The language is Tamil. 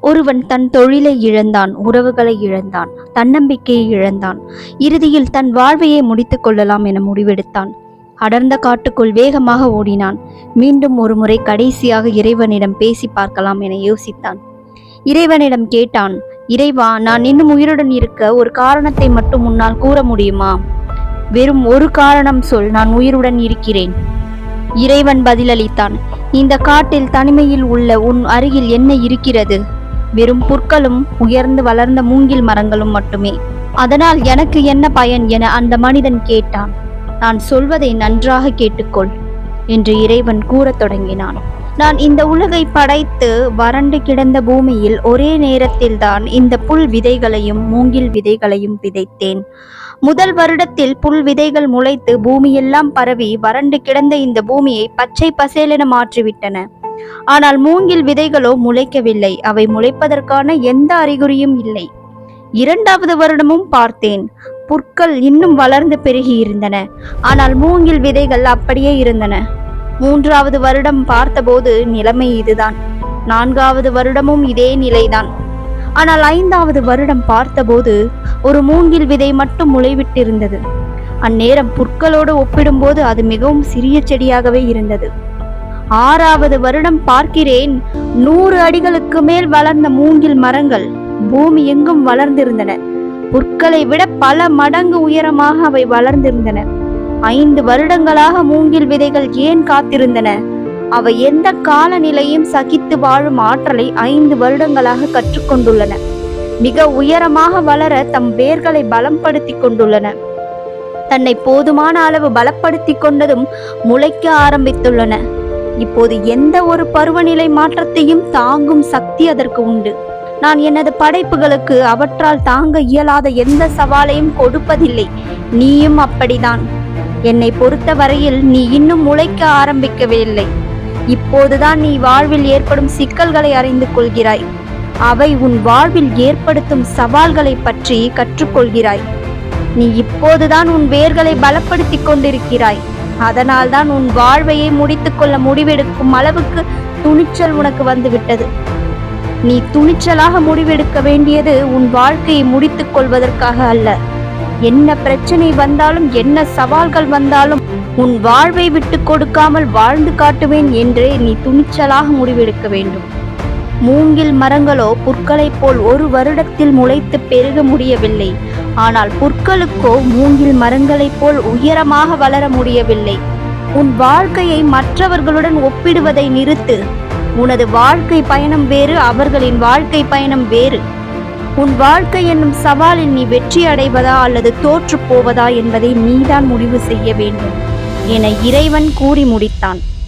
ஒருவன் தன் தொழிலை இழந்தான் உறவுகளை இழந்தான் தன்னம்பிக்கையை இழந்தான். இறுதியில் தன் வாழ்வையே முடித்துக் கொள்ளலாம் என முடிவெடுத்தான். அடர்ந்த காட்டுக்குள் வேகமாக ஓடினான். மீண்டும் ஒருமுறை கடைசியாக இறைவனிடம் பேசி பார்க்கலாம் என யோசித்தான். இறைவனிடம் கேட்டான் இறைவா நான் இன்னும் உயிருடன் இருக்க ஒரு காரணத்தை மட்டும் உன்னால் கூற முடியுமா? வெறும் ஒரு காரணம் சொல் நான் உயிருடன் இருக்கிறேன். இறைவன் பதிலளித்தான் இந்த காட்டில் தனிமையில் உள்ள உன் அருகில் என்ன இருக்கிறது? வெறும் புற்களும் உயர்ந்து வளர்ந்த மூங்கில் மரங்களும் மட்டுமே. அதனால் எனக்கு என்ன பயன் என அந்த மனிதன் கேட்டான். நான் சொல்வதை நன்றாக கேட்டுக்கொள் என்று இறைவன் கூறத் தொடங்கினான். நான் இந்த உலகை படைத்து வறண்டு கிடந்த பூமியில் ஒரே நேரத்தில்தான் இந்த புல் விதைகளையும் மூங்கில் விதைகளையும் விதைத்தேன். முதல் வருடத்தில் புல் விதைகள் முளைத்து பூமியெல்லாம் பரவி வறண்டு கிடந்த இந்த பூமியை பச்சை பசேலென மாற்றிவிட்டன. ஆனால் மூங்கில் விதைகளோ முளைக்கவில்லை. அவை முளைப்பதற்கான எந்த அறிகுறியும் இல்லை. இரண்டாவது வருடமும் பார்த்தேன். புற்கள் இன்னும் வளர்ந்து பெருகி இருந்தன. ஆனால் மூங்கில் விதைகள் அப்படியே இருந்தன. மூன்றாவது வருடம் பார்த்தபோது நிலைமை இதுதான். நான்காவது வருடமும் இதே நிலைதான். ஆனால் ஐந்தாவது வருடம் பார்த்தபோது ஒரு மூங்கில் விதை மட்டும் முளைவிட்டிருந்தது. அந்நேரம் புற்களோடு ஒப்பிடும்போது அது மிகவும் சிறிய செடியாகவே இருந்தது. ஆறாவது வருடம் பார்க்கிறேன். நூறு அடிகளுக்கு மேல் வளர்ந்த மூங்கில் மரங்கள் பூமி எங்கும் வளர்ந்திருந்தன. புற்களை விட பல மடங்கு உயரமாக அவை வளர்ந்திருந்தன. ஐந்து வருடங்களாக மூங்கில் விதைகள் ஏன் காத்திருந்தன? அவை எந்த காலநிலையும் சகித்து வாழும் ஆற்றலை ஐந்து வருடங்களாக கற்றுக்கொண்டுள்ளன. மிக உயரமாக வளர தம் வேர்களை பலப்படுத்தி கொண்டுள்ளன. தன்னை போதுமான அளவு பலப்படுத்தி கொண்டதும் முளைக்க ஆரம்பித்துள்ளன. இப்போது எந்த ஒரு பருவநிலை மாற்றத்தையும் தாங்கும் சக்தி அதற்கு உண்டு. நான் எனது படைப்புகளுக்கு அவற்றால் தாங்க இயலாத எந்த சவாலையும் கொடுப்பதில்லை. நீயும் அப்படிதான் என்னை பொறுத்த வரையில் நீ இன்னும் முளைக்க ஆரம்பிக்கவில்லை. இப்போதுதான் நீ வாழ்வில் ஏற்படும் சிக்கல்களை அறிந்து கொள்கிறாய். அவை உன் வாழ்வில் ஏற்படுத்தும் சவால்களை பற்றி கற்றுக்கொள்கிறாய். நீ இப்போதுதான் உன் வேர்களை பலப்படுத்திக் கொண்டிருக்கிறாய். அதனால்தான் உன் வாழ்வையை முடித்துக்கொள்ள முடிவெடுக்கும் அளவுக்கு துணிச்சல் உனக்கு வந்துவிட்டது. நீ துணிச்சலாக முடிவெடுக்க வேண்டியது உன் வாழ்க்கையை முடித்துக் கொள்வதற்காக அல்ல. என்ன பிரச்சனை வந்தாலும் என்ன சவால்கள் வந்தாலும் உன் வாழ்வை விட்டு கொடுக்காமல் வாழ்ந்து காட்டுவேன் என்றே நீ துணிச்சலாக முடிவெடுக்க வேண்டும். மூங்கில் மரங்களோ புற்களைப் போல் ஒரு வருடத்தில் முளைத்து பெருக முடியவில்லை. ஆனால் புற்களுக்கோ மூங்கில் மரங்களைப் போல் உயரமாக வளர முடியவில்லை. உன் வாழ்க்கையை மற்றவர்களுடன் ஒப்பிடுவதை நிறுத்து. உனது வாழ்க்கை பயணம் வேறு அவர்களின் வாழ்க்கை பயணம் வேறு. உன் வாழ்க்கை என்னும் சவாலில் நீ வெற்றி அடைவதா அல்லது தோற்று போவதா என்பதை நீதான் முடிவு செய்ய வேண்டும் என இறைவன் கூறி முடித்தான்.